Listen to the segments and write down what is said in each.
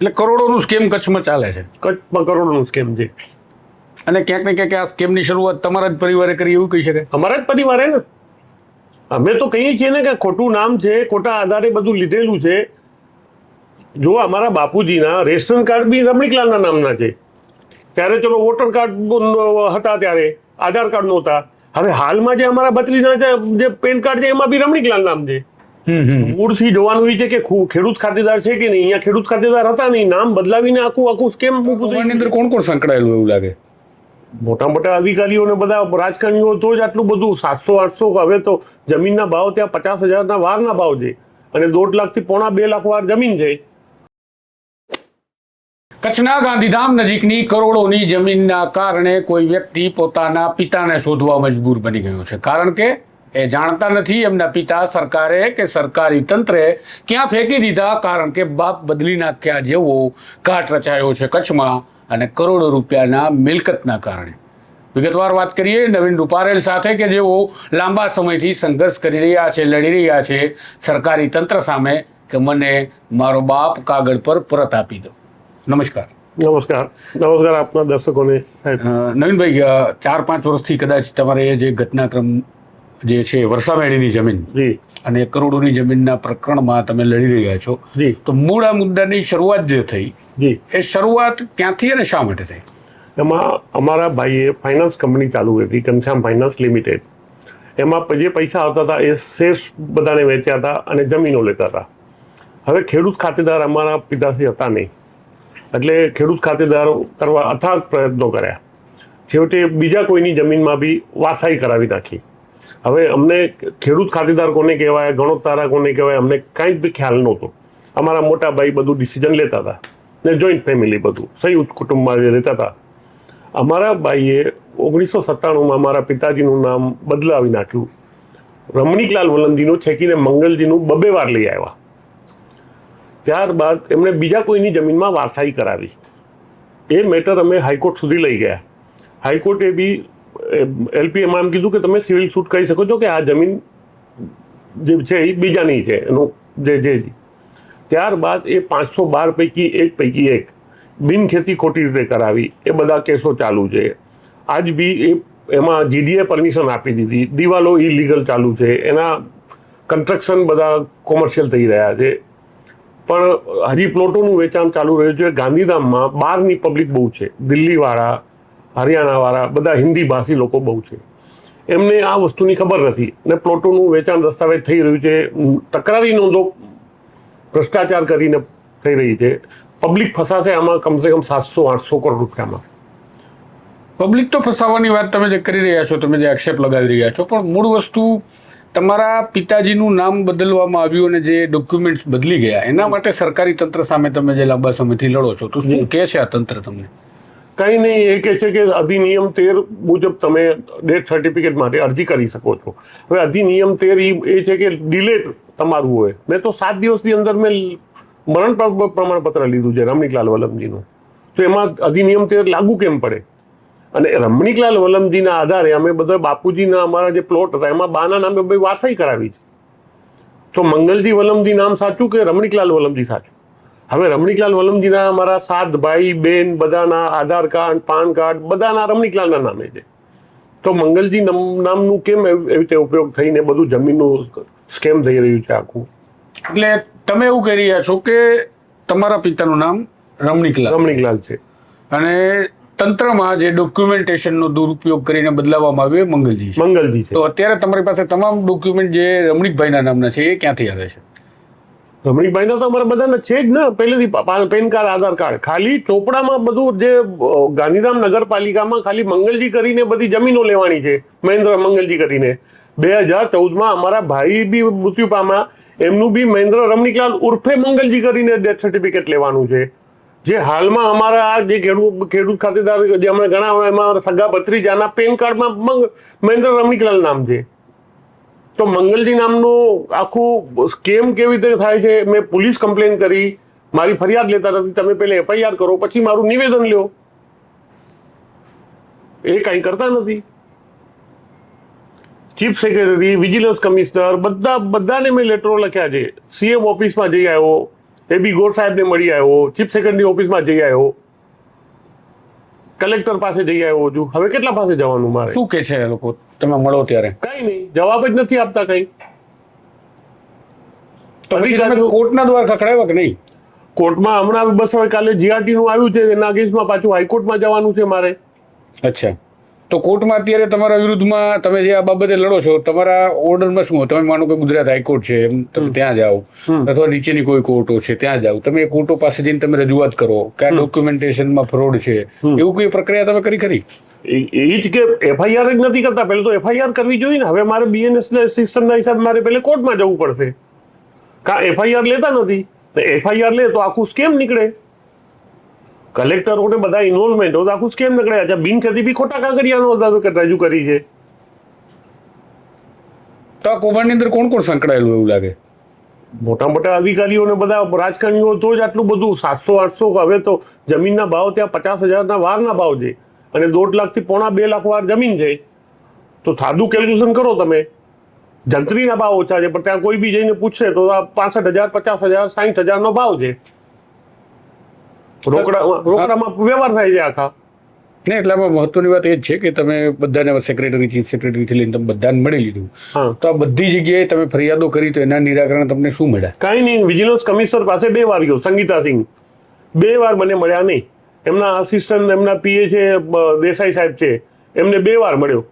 એટલે કરોડોનું સ્કેમ કચ્છમાં ચાલે છે. કચ્છમાં કરોડોનું સ્કેમ છે. અને ક્યાંક ને ક્યાંક આ સ્કેમની શરૂઆત તમારા જ પરિવારે કરી એવું કહી શકાય. અમારા જ પરિવારે ને. અમે તો કહીએ છીએ ને કે ખોટું નામ છે ખોટા આધારે બધું લીધેલું છે. જો અમારા બાપુજીના રેશન કાર્ડ બી રમણીકલાલના નામના છે. ત્યારે ચલો વોટર કાર્ડ હતા ત્યારે આધાર કાર્ડ નહોતા. હવે હાલમાં જે અમારા બત્રીના જે જે પેન કાર્ડ છે એમાં બી રમણીકલાલ નામ છે. મૂળથી જોવાનું હોય છે કે ખેડૂત ખાતેદાર છે કે નહીં? અહીંયા ખેડૂત ખાતેદાર હતા નહીં? નામ બદલાવીને આખું આખું કેમ કૌભાંડની અંદર કોણ કોણ સંકળાયેલું એવું લાગે? મોટા મોટા અધિકારીઓ ને બધા રાજકારણીઓ તો જ આટલું બધું સાતસો આઠસો હવે તો જમીનના ભાવ ત્યાં પચાસ હજારના વારના ભાવ છે અને દોઢ લાખથી પોણા બે લાખ વાર જમીન છે. કચ્છના ગાંધીધામ નજીકની કરોડોની જમીનના કારણે કોઈ વ્યક્તિ પોતાના પિતાને શોધવા મજબૂર બની ગયો છે. કારણ કે એ જાણતા નથી એમના પિતા સરકારે કે સરકારી તંત્રે ક્યાં ફેંકી દીધા કારણ કે બાપ બદલી નાખ્યા જેવો કાટ રચાયો છે કચ્છમાં અને કરોડો રૂપિયાના મિલકતના કારણે. વિગતવાર વાત કરીએ નવીન રૂપારેલ સાથે કે જેઓ લાંબા સમયથી સંઘર્ષ કરી રહ્યા છે લડી રહ્યા છે સરકારી તંત્ર સામે કે મને મારો બાપ કાગળ પર પરત આપી દો. નમસ્કાર. નમસ્કાર. નમસ્કાર આપના દર્શકોને. નવીનભાઈ ચાર પાંચ વર્ષથી કદાચ તમારે જે ઘટનાક્રમ જે છે વરસામેડીની જમીન. જી. અને કરોડોની જમીનના પ્રકરણમાં તમે લડી રહ્યા છો. તો મૂળ આ મુદ્દાની શરૂઆત જે થઈ એ શરૂઆત ક્યાંથી અને શા માટે થઈ? એમાં અમારા ભાઈએ ફાઇનાન્સ કંપની ચાલુ હતી ઘનશ્યામ ફાઇનાન્સ લિમિટેડ એમાં જે પૈસા આવતા હતા એ શેર્સ બધાને વેચ્યા હતા અને જમીનો લેતા હતા. હવે ખેડૂત ખાતેદાર અમારા પિતાશ્રી હતા નહીં. એટલે ખેડૂત ખાતેદાર કરવા અથાગ પ્રયત્નો કર્યા. છેવટે બીજા કોઈની જમીનમાં બી વાસાઈ કરાવી નાખી. હવે અમને ખેડૂત ખાતેદાર કોને કહેવાય ગણોતારા કોને કહેવાય, અમને કાંઈ બી ખ્યાલ નહોતો. અમારા મોટા ભાઈ બધું ડિસિઝન લેતા હતા. ને જોઈન્ટ ફેમિલી બધું, સંયુક્ત કુટુંબમાં જે રહેતા હતા. અમારા ભાઈએ ઓગણીસો સત્તાણુંમાં મારા પિતાજીનું નામ બદલાવી નાખ્યું. રમણીકલાલ વલમજીનું છેકીને મંગલજીનું બબે વાર લઈ આવ્યા. ત્યારબાદ એમણે બીજા કોઈની જમીનમાં વારસાઈ કરાવી. એ મેટર અમે હાઈકોર્ટ સુધી લઈ ગયા. હાઈકોર્ટે બી એલપીએમાં આમ કીધું કે તમે સિવિલ સૂટ કરી શકો છો કે આ જમીન જે છે એ બીજાની છે, એનું જે જે ત્યારબાદ એ પાંચસો બાર પૈકી એક પૈકી એક બિનખેતી ખોટી રીતે કરાવી. એ બધા કેસો ચાલુ છે. આજ બી એ એમાં જીડીએ પરમિશન આપી દીધી. દિવાલો ઇલીગલ ચાલુ છે. એના કન્સ્ટ્રક્શન બધા કોમર્શિયલ થઈ રહ્યા છે. પણ હજી પ્લોટોનું વેચાણ ચાલુ રહ્યું છે. ગાંધીધામમાં બહારની પબ્લિક બહુ છે. દિલ્હીવાળા હરિયાણાવાળા બધા હિન્દી ભાષી લોકો બહુ છે. એમને આ વસ્તુની ખબર નથી ને પ્લોટોનું વેચાણ દસ્તાવેજ થઈ રહ્યું છે તકરારી નોંધો ભ્રષ્ટાચાર કરીને થઈ રહી છે. પબ્લિક ફસાશે આમાં કમસે કમ સાતસો આઠસો કરોડ રૂપિયામાં. પબ્લિક તો ફસાવાની વાત તમે જે કરી રહ્યા છો તમે જે આક્ષેપ લગાવી રહ્યા છો પણ મૂળ વસ્તુ તમારા પિતાજીનું નામ બદલવામાં આવ્યું અને જે ડોક્યુમેન્ટ્સ બદલી ગયા એના માટે સરકારી તંત્ર સામે તમે જે લાંબા સમયથી લડો છો તો શું કહે છે આ તંત્ર તમને? કંઈ નહીં, એ કહે છે કે અધિનિયમ તેર મુજબ તમે ડેથ સર્ટિફિકેટ માટે અરજી કરી શકો છો. હવે અધિનિયમ તેર એ છે કે ડિલે તમારું હોય. મેં તો સાત દિવસની અંદર મેં મરણ પ્રમાણપત્ર લીધું છે, રમણીકલાલ વલમજીનું. તો એમાં અધિનિયમ તેર લાગુ કેમ પડે? અને રમણીકલાલ વલમજીના આધારે અમે બધા બાપુજીના અમારા જે પ્લોટ હતા, એમાં બાના નામે ભાઈ વારસાઈ કરાવી છે. તો મંગલજી વલમજી નામ સાચું કે રમણીકલાલ વલમજી સાચું? હવે રમણીકલાલ વલમજીના અમારા સાત ભાઈ બેન બધાના આધાર કાર્ડ પાન કાર્ડ બધાના રમણીકલાલના નામે છે. તો મંગલજી નામનું કેમ એવી રીતે ઉપયોગ થઈને બધું જમીનનું સ્કેમ થઈ રહ્યું છે આખું? એટલે તમે એવું કહી રહ્યા છો કે તમારા પિતાનું નામ રમણીકલાલ. રમણીકલાલ છે. અને તંત્રમાં જે ડોક્યુમેન્ટેશનનો દુરુપયોગ કરીને બદલાવવામાં આવ્યો એ મંગલજી મંગલજી તો અત્યારે તમારી પાસે તમામ ડોક્યુમેન્ટ જે રમણીકભાઈના નામના છે એ ક્યાંથી આવે છે? રમણીકભાઈના તો અમારા બધાને છે જ ને. પહેલેથી પેન કાર્ડ, આધાર કાર્ડ. ખાલી ચોપડામાં બધું જે ગાંધીધામ નગરપાલિકામાં ખાલી મંગલજી કરીને બધી જમીનો લેવાની છે. મહેન્દ્ર મંગલજી કરીને. બે હજાર ચૌદમાં અમારા ભાઈ બી મૃત્યુ પામ્યા એમનું બી મહેન્દ્ર રમણીકલાલ ઉર્ફે મંગલજી કરીને ડેથ સર્ટિફિકેટ લેવાનું છે. જે હાલમાં અમારા આ જે ખેડૂત ખેડૂત ખાતેદાર જે અમે ઘણા હોય એમાં સગા ભત્રીજાના પેન કાર્ડમાં મહેન્દ્ર રમણીકલાલ નામ છે. તો મંગલજી નામનું આખું સ્કેમ કેવી રીતે થાય છે? મેં પોલીસ કમ્પ્લેન કરી. મારી ફરિયાદ લેતા નથી. તમે પહેલા એફઆઈઆર કરો, પછી મારું નિવેદન લ્યો. એ કાંઈ કરતા નથી. ચીફ સેક્રેટરી, વિજિલન્સ કમિશનર, બધા, બધાને મેં લેટરો લખ્યા છે. સીએમ ઓફિસમાં જઈ આવ્યો એ બી ગોર સાહેબને મળી આવ્યો, ચીફ સેક્રેટરી ઓફિસમાં જઈ આવ્યો. કલેક્ટર પાસે જઈ આવ્યો છું. હવે કેટલા પાસે જવાનું મારે? શું કે છે એ લોકો? તમે મળો ત્યારે. કઈ નહીં. જવાબ જ નથી આપતા કઈ. કોર્ટના દ્વાર ખખડાવ્યા કે નહીં? કોર્ટમાં હમણાં બસ હવે કાલે જીઆરટી નું આવ્યું છે એના અગેન્સ્ટમાં પાછું હાઈકોર્ટમાં જવાનું છે મારે. અચ્છા. તો કોર્ટમાં અત્યારે તમારા વિરુદ્ધમાં તમે જે આ બાબતે લડો છો તમારા ઓર્ડરમાં શું તમે માનો કે ગુજરાત હાઈકોર્ટ છે તમે ત્યાં જાઓ અથવા નીચેની કોઈ કોર્ટો છે ત્યાં જાઓ. તમે એ કોર્ટો પાસે જઈને તમે રજૂઆત કરો કે આ ડોક્યુમેન્ટેશનમાં ફ્રોડ છે. એવું કોઈ પ્રક્રિયા તમે કરી ખરી? એ એ જ કે એફઆઈઆર જ નથી કરતા. પહેલા તો એફઆઈઆર કરવી જોઈએ ને. હવે મારે બીએનએસ સિસ્ટમના હિસાબે મારે પહેલા કોર્ટમાં જવું પડશે. કા એફઆઈઆર લેતા નથી. એફઆઈઆર લે તો આખું સ્કેમ નીકળે. કલેક્ટરોને બધા ઇન્વોલ્વમેન્ટ હોય તો આખું સ્કેમ નીકળે છે. બિનખેતી બી ખોટા કાગળિયાનો કે રજૂ કરી છે. તો આ કૌભાંડની અંદર કોણ કોણ સંકળાયેલું એવું લાગે? મોટા મોટા અધિકારીઓને બધા રાજકારણીઓ તો જ આટલું બધું સાતસો આઠસો હવે તો જમીનના ભાવ ત્યાં પચાસ હજારના વારના ભાવ છે. અને દોઢ લાખથી પોણા બે લાખ વાર જમીન છે. તો સાદું કેલ્ક્યુલેશન કરો તમે. જંત્રીના ભાવ ઓછા છે પણ ત્યાં કોઈ બી જઈને પૂછશે તો આ પાસઠ હજાર પચાસ હજાર સાઠ હજારનો ભાવ છે. રોકડા રોકડામાં વ્યવહાર થાય છે આખા. ને એટલે આમાં મહત્વની વાત એ જ છે કે તમે બધાને સેક્રેટરી ચીફ સેક્રેટરીથી લઈને તમે બધાને મળી લીધું. તો આ બધી જગ્યાએ તમે ફરિયાદો કરી તો એના નિરાકરણ તમને શું મળ્યા કાંઈ નહીં વિજિલન્સ કમિશનર પાસે બે વાર ગયો સંગીતા સિંહ. બે વાર મને મળ્યા નહીં. એમના આસિસ્ટન્ટ એમના પીએ છે દેસાઈ સાહેબ છે એમને બે વાર મળ્યો.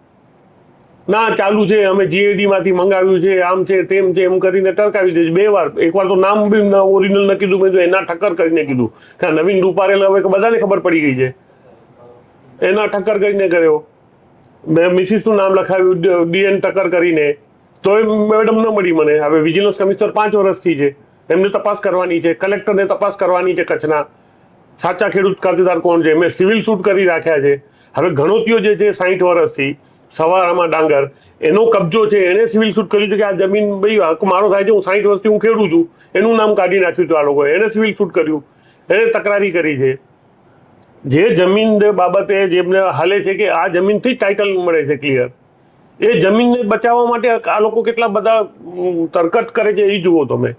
ના, ચાલુ છે, અમે જીએડી માંથી મંગાવ્યું છે, આમ છે, તેમ છે, એમ કરીને ટરકાવી દે બે વાર. એકવાર તો નામ બી ઓરિજિનલ ન કીધું, મેં એના ઠક્કર કરીને કીધું. કે નવીન રૂપારેલ હવે બધાને ખબર પડી ગઈ છે. એના ઠક્કર કરીને કર્યો. મેં મિસિસનું નામ લખાવ્યું ડીએન ટક્કર કરીને. તોય મેડમ ન મળી મને. હવે વિજિલન્સ કમિશનર પાંચ વર્ષથી છે. એમને તપાસ કરવાની છે. કલેક્ટરને તપાસ કરવાની છે કચ્છના. સાચા ખેડૂત ખાતેદાર કોણ છે? મેં સિવિલ શૂટ કરી રાખ્યા છે. હવે ગણોતીઓ જે છે સાહીઠ વર્ષથી. સવારામાં ડાંગર. એનો કબજો છે એને સિવિલ શૂટ કર્યું છે કે આ જમીન ભાઈ હક મારો થાય છે, હું સાહીઠ વર્ષથી હું ખેડું છું. એનું નામ કાઢી નાખ્યું હતું આ લોકોએ. એને સિવિલ શૂટ કર્યું. એને તકરારી કરી છે. જે જમીન બાબતે જેમને હાલે છે કે આ જમીનથી જ ટાઇટલ મળે છે ક્લિયર એ જમીનને બચાવવા માટે આ લોકો કેટલા બધા તરકટ કરે છે, એ જુઓ તમે.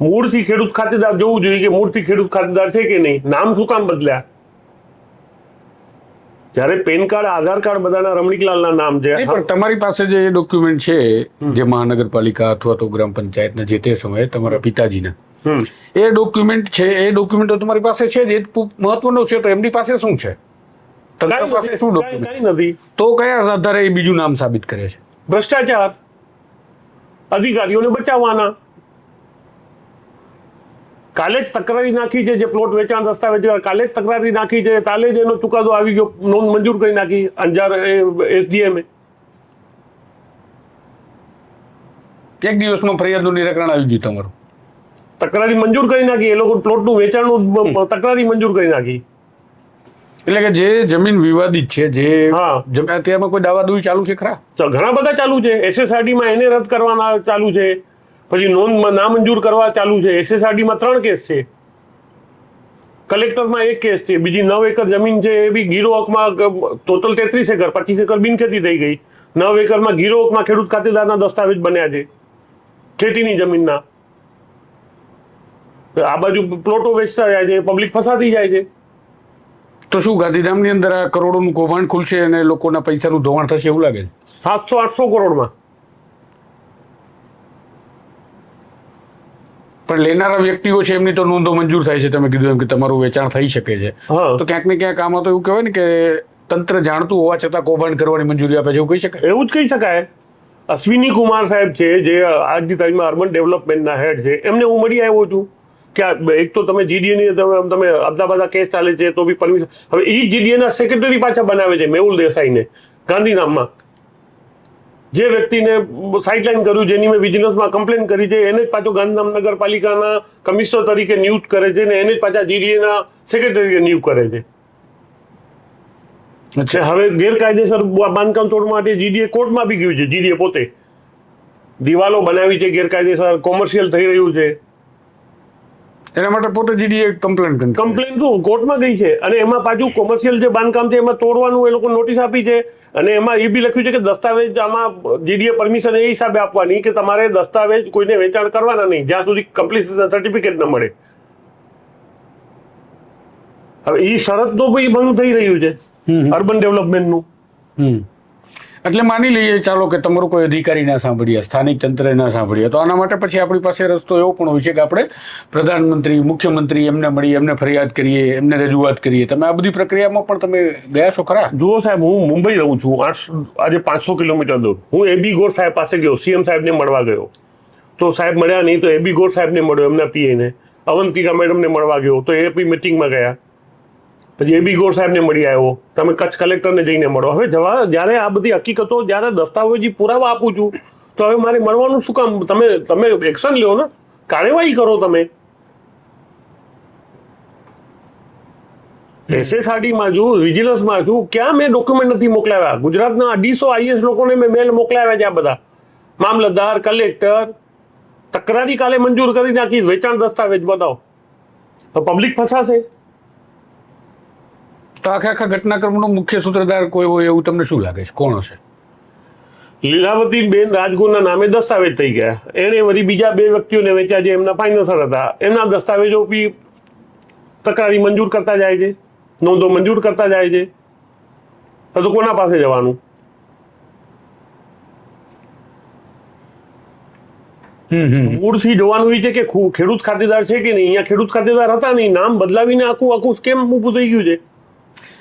મૂળથી ખેડૂત ખાતેદાર જોવું જોઈએ કે મૂળથી ખેડૂત ખાતેદાર છે કે નહીં. નામ શું કામ બદલ્યા? જ્યારે પેન કાર્ડ આધાર કાર્ડ બધાના રમણીકલાલના નામ છે. પણ તમારી પાસે જે ડોક્યુમેન્ટ છે જે મહાનગરપાલિકા અથવા તો ગ્રામ પંચાયતના જે તે સમયે તમારા પિતાજીના એ ડોક્યુમેન્ટ છે એ ડોક્યુમેન્ટ તો તમારી પાસે છે જ. એ મહત્વનો છે તો એમની પાસે શું છે? તંત્ર પાસે શું ડોક્યુમેન્ટ નથી. તો કયા આધારે એ બીજું નામ સાબિત કરે છે? ભ્રષ્ટાચાર. અધિકારીઓને બચાવવાના. કાલે જ તકરારી નાખી છે જે પ્લોટ વેચાણ દસ્તાવેજ કાલે જ તકરારી નાખી છે કાલે જ એનો ચુકાદો આવી ગયો નોંધ મંજૂર કરી નાખી અંજાર એસડીએમ એક દિવસમાં ફરિયાદનું નિરાકરણ આવી ગયું તમારું. તકરારી મંજૂર કરી નાખી એ લોકો પ્લોટનું વેચાણનું તકરારી મંજૂર કરી નાખી. એટલે કે જે જમીન વિવાદિત છે જે હા. અત્યારમાં કોઈ દાવાદોઈ ચાલુ છે ખરા? ઘણા બધા ચાલુ છે. એસએસઆરડીમાં એને રદ કરવાના ચાલુ છે. પછી નોંધ નામંજૂર કરવા ચાલુ છે. એસએસઆરડીમાં ત્રણ કેસ છે. કલેક્ટરમાં એક કેસ છે. બીજી નવ એકર જમીન છે એ બી ગીરો હકમાં ટોટલ તેત્રીસ એકર પચીસ એકર બિનખેતી થઈ ગઈ. નવ એકરમાં ગીરો હકમાં ખેડૂત ખાતેદારના દસ્તાવેજ બન્યા છે. ખેતીની જમીનના. આ બાજુ પ્લોટો વેચતા જાય છે પબ્લિક ફસાતી જાય છે. તો શું ગાંધીધામની અંદર આ કરોડોનું કૌભાંડ ખુલશે અને લોકોના પૈસાનું ધોવાણ થશે એવું લાગે છે? સાતસો આઠસો કરોડમાં. પણ લેનારા વ્યક્તિઓ છે એમની તો નોંધો મંજૂર થાય છે. તમે કીધું એમ કે તમારું વેચાણ થઈ શકે છે. તો ક્યાંક ને ક્યાંક આમાં તો એવું કહેવાય ને કે તંત્ર જાણતું હોવા છતાં કૌભાંડ કરવાની મંજૂરી આપે છે એવું કહી શકાય? એવું જ કહી શકાય. અશ્વિની કુમાર સાહેબ છે જે આજની તારીખમાં અર્બન ડેવલપમેન્ટના હેડ છે એમને હું મળી આવ્યો છું કે એક તો તમે જીડીએની તમે તમે અબદાબાદા કેસ ચાલે છે તો બી પરમિશન. હવે એ જીડીએના સેક્રેટરી પાછા બનાવે છે મેહુલ દેસાઈને ગાંધીધામમાં. જે વ્યક્તિને સાઇડલાઇન કર્યું જેની મેં વિજિલન્સમાં કમ્પ્લેન કરી છે એને જ પાછો ગાંધીધામ નગરપાલિકાના કમિશનર તરીકે નિયુક્ત કરે છે ને એને જ પાછા જીડીએના સેક્રેટરી નિયુક્ત કરે છે. અચ્છા. હવે ગેરકાયદેસર બાંધકામ તોડ માટે જીડીએ કોર્ટમાં બી ગયું છે જીડીએ પોતે. દિવાલો બનાવી છે ગેરકાયદેસર કોમર્શિયલ થઈ રહ્યું છે. એના માટે પોતે જીડીએ કમ્પ્લેન કરી કમ્પ્લેન શું? કોર્ટમાં ગઈ છે. અને એમાં પાછું કોમર્શિયલ જે બાંધકામ છે એમાં તોડવાનું એ લોકો નોટિસ આપી છે. અને એમાં એ બી લખ્યું છે કે દસ્તાવેજ આમાં જીડીએ પરમિશન એ હિસાબે આપવાની કે તમારે દસ્તાવેજ કોઈને વેચાણ કરવાના નહીં જ્યાં સુધી કમ્પ્લીટ સર્ટિફિકેટ ન મળે. હવે એ શરત તો ભાઈ ભંગ થઈ રહ્યું છે અર્બન ડેવલપમેન્ટનું હમ. એટલે માની લઈએ ચાલો કે તમારું કોઈ અધિકારી ના સાંભળીએ સ્થાનિક તંત્રે ના સાંભળીએ તો આના માટે પછી આપણી પાસે રસ્તો એવો પણ હોય છે કે આપણે પ્રધાનમંત્રી, મુખ્યમંત્રી એમને મળીએ એમને ફરિયાદ કરીએ, એમને રજૂઆત કરીએ. તમે આ બધી પ્રક્રિયામાં પણ તમે ગયા છો ખરા? જુઓ સાહેબ, હું મુંબઈ રહું છું. આજે પાંચસો કિલોમીટર દૂર. હું એબી ગોર સાહેબ પાસે ગયો સીએમ સાહેબને મળવા ગયો. તો સાહેબ મળ્યા નહીં તો એબી ગોર સાહેબને મળ્યો, એમના પીએને અવંતિકા મેડમને મળવા ગયો. તો એ બી મિટિંગમાં ગયા. પછી એબી ગોર સાહેબને મળી આવ્યો. તમે કચ્છ કલેક્ટરને જઈને મળો. હવે જવા જ્યારે આ બધી હકીકતો, જ્યારે દસ્તાવેજી પુરાવા આપું છું, તો હવે મારે મળવાનું શું કામ? તમે તમે એક્શન લ્યો ને. કાર્યવાહી કરો તમે. એસએસઆરટીમાં છું, વિજિલન્સમાં છું. ક્યાં મેં ડોક્યુમેન્ટ નથી મોકલાવ્યા? ગુજરાતના અઢીસો આઈએસ લોકોને મેં મેલ મોકલાવ્યા છે આ બધા. મામલતદાર, કલેક્ટર. તકરારી કાલે મંજૂર કરી નાખી. વેચાણ દસ્તાવેજ બતાવો. તો પબ્લિક ફસાશે. તો આખા આખા ઘટનાક્રમનો મુખ્ય સૂત્રધાર કોઈ હોય એવું તમને શું લાગે છે? કોણ હશે? લીલાવતી બેન રાજગુરના નામે દસ્તાવેજ થઈ ગયા. એણે વળી બીજા બે વ્યક્તિઓને વેચ્યા જે એમના ફાઇનાન્સર હતા. એમના દસ્તાવેજો બી તકરારી મંજૂર કરતા જાય છે. નોંધો મંજૂર કરતા જાય છે. તો કોના પાસે જવાનું? મૂળથી જોવાનું એ છે કે ખેડૂત ખાતેદાર છે કે નહીં? અહીંયા ખેડૂત ખાતેદાર હતા નહીં? નામ બદલાવીને આખું આખું સ્કેમ ઊભું થઈ ગયું છે.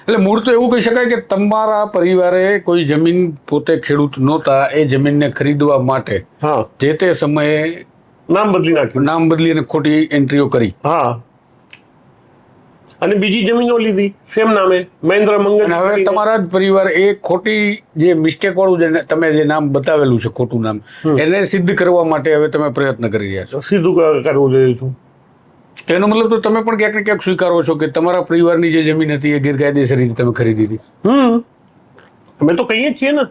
એટલે મૂળ તો એવું કહી શકાય કે તમારા પરિવારે કોઈ જમીન પોતે ખેડૂત નહોતા એ જમીનને ખરીદવા માટે જે તે સમયે નામ બદલી નાખ્યું. નામ બદલી અને ખોટી એન્ટ્રીઓ કરી. હા. અને બીજી જમીનો લીધી સેમ નામે મહેન્દ્ર મંગલ હવે તમારા જ પરિવાર એ ખોટી જે મિસ્ટેક વાળું જે તમે જે નામ બતાવેલું છે ખોટું નામ એને સિદ્ધ કરવા માટે હવે તમે પ્રયત્ન કરી રહ્યા છો. સીધું કરવું જોઈએ છું એનો મતલબ તો તમે પણ ક્યાંક ને ક્યાંક સ્વીકારો છો કે તમારા પરિવારની જે જમીન હતી એ ગેરકાયદેસર રીતે તમે ખરીદી હતી. હમ. અમે તો કહીએ છીએ ને.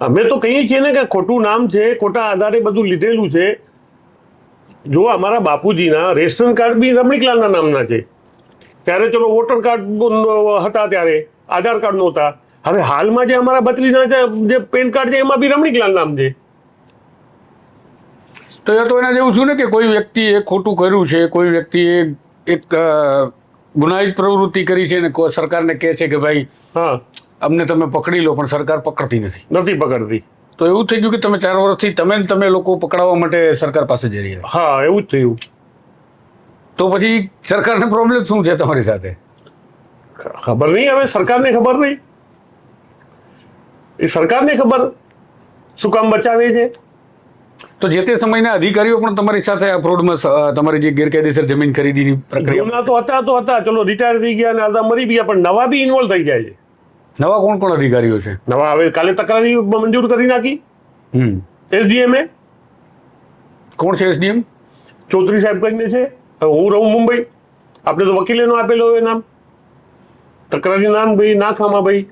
અમે તો કહીએ છીએ ને કે ખોટું નામ છે, ખોટા આધારે બધું લીધેલું છે. જો અમારા બાપુજીના રેશન કાર્ડ બી રમણીકલાલના નામના છે. ત્યારે ચલો વોટર કાર્ડ હતા ત્યારે, આધાર કાર્ડ નહોતા. હવે હાલમાં જે અમારા બત્રીના જે પેન કાર્ડ છે, એમાં બી રમણીકલાલ નામ છે. તો એ તો એના જેવું છું ને કે કોઈ વ્યક્તિએ ખોટું કર્યું છે કોઈ વ્યક્તિએ એક ગુનાહિત પ્રવૃત્તિ કરી છે ને સરકારને કહે છે કે ભાઈ હા. અમને તમે પકડી લો પણ સરકાર પકડતી નથી. નથી પકડતી. તો એવું થઈ ગયું કે તમે ચાર વર્ષથી તમે તમે લોકો પકડાવવા માટે સરકાર પાસે જઈ રહ્યા હા એવું જ થયું. તો પછી સરકારને પ્રોબ્લેમ શું છે તમારી સાથે? ખબર નહીં હવે સરકારને ખબર નહીં. એ સરકારને ખબર શું કામ બચાવે છે? તો જે તે સમયના અધિકારીઓ પણ તમારી સાથે આ ફ્રોડમાં તમારી જે ગેરકાયદેસર જમીન ખરીદીની પ્રક્રિયા. તો હતા તો હતા ચલો રિટાયર થઈ ગયા અને અડધા મરી ગયા પણ નવા બી ઇન્વોલ્વ થઈ જાય છે. નવા કોણ કોણ અધિકારીઓ છે? નવા હવે કાલે તકરારી મંજૂર કરી નાખી. હમ. એસડીએમએ કોણ છે એસડીએમ ચૌધરી સાહેબ કરીને છે. હું રહું મુંબઈ. આપણે તો વકીલેનો આપેલો એ નામ. તકરારી નામ ભાઈ ના ખામા ભાઈ.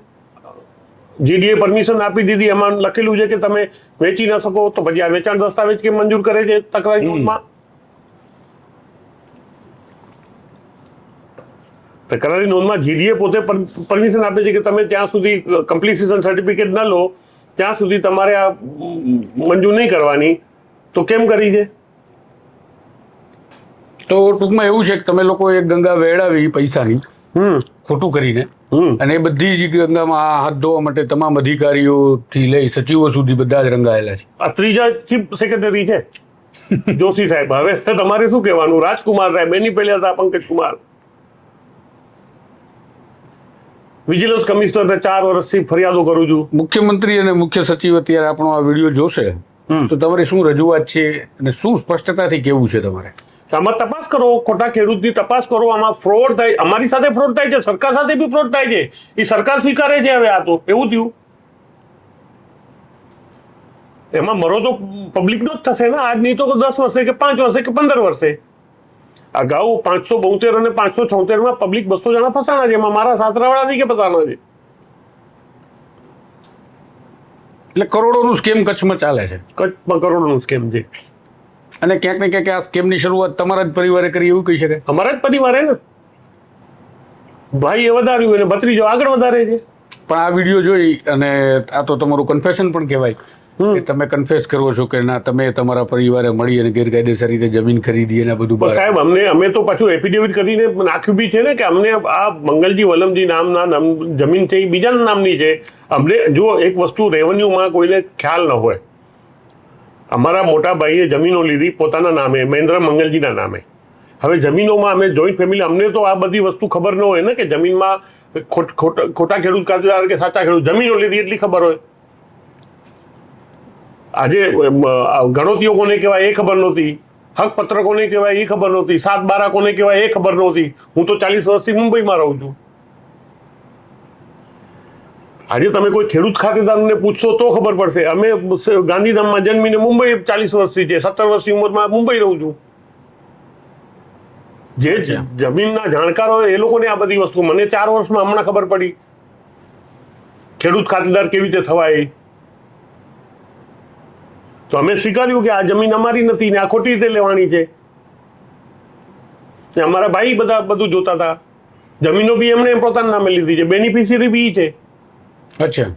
જીડીએ પરમિશન આપી દીધી. એમાં લખેલું છે કે તમે વેચી ના શકો તો પછી આ વેચાણ દસ્તાવેજ કેમ મંજૂર કરે છે તકરારી નોંધમાં તકરારી નોંધમાં જીડીએ પોતે પરમિશન આપે છે કે તમે ત્યાં સુધી કમ્પ્લીશન સર્ટિફિકેટ ન લો ત્યાં સુધી તમારે આ મંજૂર નહીં કરવાની. તો કેમ કરી છે? તો ટૂંકમાં એવું છે કે તમે લોકો એક ગંગા વેડાવી પૈસાની. ખોટું કરીને. અને એ બધી જ ગંગામાં હાથ ધોવા માટે તમામ અધિકારીઓથી લઈ સચિવો સુધી બધા જ રંગાયેલા છે. આ ત્રીજા ચીફ સેક્રેટરી છે. જોશી સાહેબ હવે તમારે શું કહેવાનું? રાજકુમાર સાહેબ એની પહેલા હતા પંકજ કુમાર. વિજિલન્સ કમિશનરને ચાર વર્ષથી ફરિયાદો કરું છું. મુખ્યમંત્રી અને મુખ્ય સચિવ અત્યારે આપણો આ વીડિયો જોશે. હમ. તો તમારી શું રજૂઆત છે અને શું સ્પષ્ટતાથી કેવું છે તમારે? આમાં તપાસ કરો ખોટા ખેડૂતની તપાસ કરો આમાં ફ્રોડ થાય અમારી સાથે ફ્રોડ થાય છે સરકાર સાથે બી ફ્રોડ થાય છે. એ સરકાર સ્વીકારે છે હવે આ તો એવું થયું. એમાં મરો તો પબ્લિકનો જ થશે ને આજ નહીં તો દસ વર્ષે કે પાંચ વર્ષે કે પંદર વર્ષે. અગાઉ પાંચસો બોતેર અને પાંચસો છોતેરમાં પબ્લિક બસો જણા ફસાણા છે એમાં મારા સાસરાવાળાથી કે ફસાણા છે? એટલે કરોડોનું સ્કેમ કચ્છમાં ચાલે છે. કચ્છમાં કરોડોનું સ્કેમ છે. અને ક્યાંક ને ક્યાંક આ સ્કીમની શરૂઆત તમારા જ પરિવારે કરી એવું કહી શકાય. અમારા જ પરિવારે ને? ભાઈએ વધાર્યું અને ભત્રીજો આગળ વધારે છે. પણ આ વીડિયો જોઈ અને આ તો તમારું કન્ફેશન પણ કહેવાય કે તમે કન્ફેસ કરો છો કે ના તમે તમારા પરિવારે મળી અને ગેરકાયદેસર રીતે જમીન ખરીદી અને બધું સાહેબ અમને અમે તો પાછું એફિડેવિટ કરીને નાખ્યું બી છે ને કે અમને આ મંગલજી વલમજી નામના નામ જમીન છે એ બીજાના નામની છે. અમને જો એક વસ્તુ રેવન્યુમાં કોઈને ખ્યાલ ન હોય અમારા મોટા ભાઈએ જમીનો લીધી પોતાના નામે, મહેન્દ્ર મંગલજીના નામે. હવે જમીનોમાં અમે જોઈન્ટ ફેમિલી અમને તો આ બધી વસ્તુ ખબર ન હોય ને કે જમીનમાં ખોટા ખેડૂત ખાતેદાર કે સાચા ખેડૂત, જમીનો લીધી એટલી ખબર હોય. આજે ગણોતીઓ કોને કહેવાય એ ખબર નહોતી હક પત્ર કોને કહેવાય એ ખબર નહોતી, સાત બારા કોને કહેવાય એ ખબર નહોતી. હું તો ચાલીસ વર્ષથી મુંબઈમાં રહું છું. આજે તમે કોઈ ખેડૂત ખાતેદારને પૂછશો તો ખબર પડશે. અમે ગાંધીધામમાં જન્મીને મુંબઈ ચાલીસ વર્ષથી છે. સત્તર વર્ષની ઉંમરમાં મુંબઈ રહું છું. જે જમીનના જાણકાર હોય એ લોકોને આ બધી વસ્તુ મને ચાર વર્ષમાં હમણાં ખબર પડી. ખેડૂત ખાતેદાર કેવી રીતે થવાય? તો અમે સ્વીકાર્યું કે આ જમીન અમારી નથી ને આ ખોટી રીતે લેવાની છે. ને અમારા ભાઈ બધા બધું જોતા હતા. જમીનો બી એમણે પોતાના નામે લીધી છે. બેનિફિશિયરી બી છે. અચ્છા.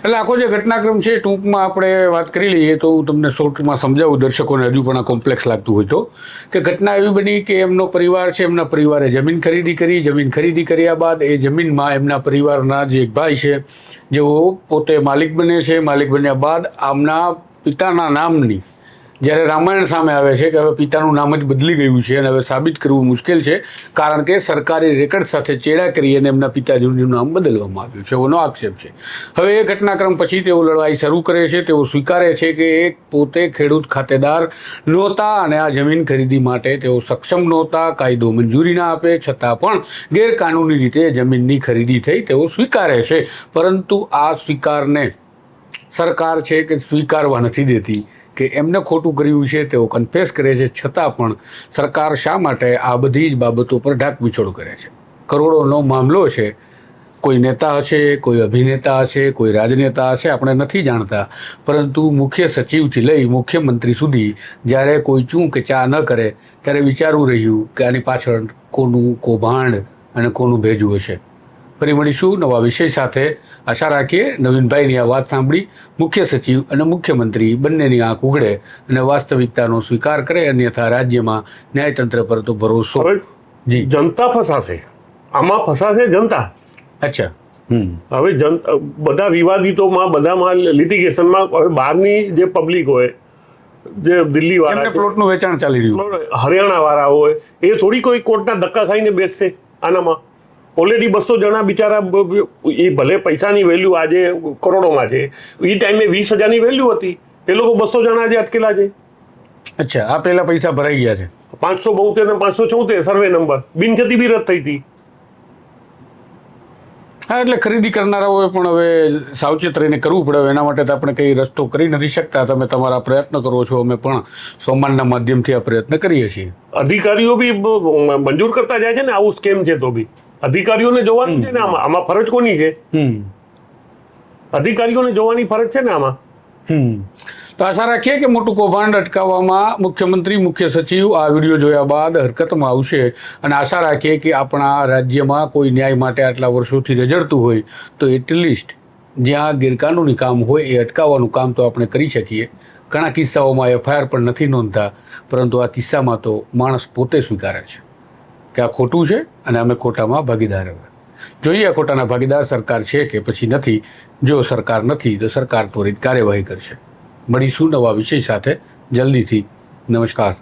એટલે આખો જે ઘટનાક્રમ છે, ટૂંકમાં આપણે વાત કરી લઈએ તો હું તમને શોર્ટમાં સમજાવું, દર્શકોને હજુ પણ આ કોમ્પ્લેક્સ લાગતું હોય તો. કે ઘટના એવી બની કે એમનો પરિવાર છે, એમના પરિવારે જમીન ખરીદી કરી, જમીન ખરીદી કર્યા બાદ એ જમીનમાં એમના પરિવારના જે એક ભાઈ છે, જેઓ પોતે માલિક બને છે, માલિક બન્યા બાદ આમના પિતાના નામની જ્યારે રામાયણ સામે આવે છે કે હવે પિતાનું નામ જ બદલી ગયું છે અને હવે સાબિત કરવું મુશ્કેલ છે, કારણ કે સરકારી રેકર્ડ સાથે ચેડા કરી અને એમના પિતાજીનું નામ બદલવામાં આવ્યું છે, એવો આક્ષેપ છે. હવે એ ઘટનાક્રમ પછી તેઓ લડાઈ શરૂ કરે છે, તેઓ સ્વીકારે છે કે એ પોતે ખેડૂત ખાતેદાર નહોતા અને આ જમીન ખરીદી માટે તેઓ સક્ષમ નહોતા, કાયદો મંજૂરી ના આપે, છતાં પણ ગેરકાનૂની રીતે જમીનની ખરીદી થઈ તેઓ સ્વીકારે છે. પરંતુ આ સ્વીકારને સરકાર છે કે સ્વીકારવા નથી દેતી. કે એમને ખોટું કર્યું છે, તેઓ કન્ફેસ કરે છે, છતાં પણ સરકાર શા માટે આ બધી જ બાબતો પર ઢાકપીછોડ કરે છે? કરોડોનો મામલો છે. કોઈ નેતા હશે, કોઈ અભિનેતા હશે, કોઈ રાજનેતા હશે, આપણે નથી જાણતા. પરંતુ મુખ્ય સચિવથી લઈ મુખ્યમંત્રી સુધી જ્યારે કોઈ ચૂં કે ચા ન કરે, ત્યારે વિચારવું રહ્યું કે આની પાછળ કોનું કૌભાંડ અને કોનું ભેજું હશે. ફરી મળીશું નવા વિષય સાથે. આશા રાખીએ નવીનભાઈની આ વાત સાંભળી મુખ્ય સચિવ અને મુખ્યમંત્રી બંનેની આંખ ઉઘડે અને વાસ્તવિકતાનો સ્વીકાર કરે અન્યથા રાજ્યમાં ન્યાયતંત્ર પર તો ભરોસો. હવે જી. જનતા ફસાશે. આમાં ફસાશે જનતા. અચ્છા. હમ. હવે જન બધા વિવાદિતોમાં બધામાં લિટિગેશનમાં હવે બહારની જે પબ્લિક હોય જે દિલ્હી વાળા પ્લોટનું વેચાણ ચાલી રહ્યું. હરિયાણા વાળા હોય એ થોડી કોઈ કોર્ટના ધક્કા ખાઈને બેસશે આનામાં. ઓલરેડી બસો જણા બિચારા એ ભલે પૈસાની વેલ્યુ આજે કરોડોમાં છે એ ટાઈમે વીસ હજારની વેલ્યુ હતી. એ લોકો બસો જણા આજે અટકેલા છે. અચ્છા આ પેલા પૈસા ભરાઈ ગયા છે. પાંચસો બોતેર ને પાંચસો ચૌતેર સર્વે નંબર બિનખેતી બી રદ થઈ હતી. હા એટલે ખરીદી કરનારાઓએ પણ હવે સાવચેત રહીને કરવું પડે. એના માટે તો આપણે કંઈ રસ્તો કરી નથી શકતા. તમે તમારા પ્રયત્ન કરો છો. અમે પણ સોમાનના માધ્યમથી આ પ્રયત્ન કરીએ છીએ. અધિકારીઓ બી મંજૂર કરતા જાય છે ને? આવું સ્કેમ છે તો બી. અધિકારીઓને જોવાનું છે ને આમાં? આમાં ફરજ કોની છે? હમ. અધિકારીઓને જોવાની ફરજ છે ને આમાં? હમ. તો આશા રાખીએ કે મોટું કૌભાંડ અટકાવવામાં મુખ્યમંત્રી, મુખ્ય સચિવ આ વીડિયો જોયા બાદ હરકતમાં આવશે. અને આશા રાખીએ કે આપણા રાજ્યમાં કોઈ ન્યાય માટે આટલા વર્ષોથી રજડતું હોય તો એટલીસ્ટ જ્યાં ગેરકાનૂની કામ હોય એ અટકાવવાનું કામ તો આપણે કરી શકીએ. ઘણા કિસ્સાઓમાં એફઆઈઆર પણ નથી નોંધતા, પરંતુ આ કિસ્સામાં તો માણસ પોતે સ્વીકારે છે કે આ ખોટું છે અને અમે ખોટામાં ભાગીદાર હતા જોઈએ ખોટાના ભાગીદાર સરકાર છે કે પછી નથી. જો સરકાર નથી, તો સરકાર ત્વરિત કાર્યવાહી કરશે. મળીશું નવા વિષય સાથે. જલ્દીથી. નમસ્કાર.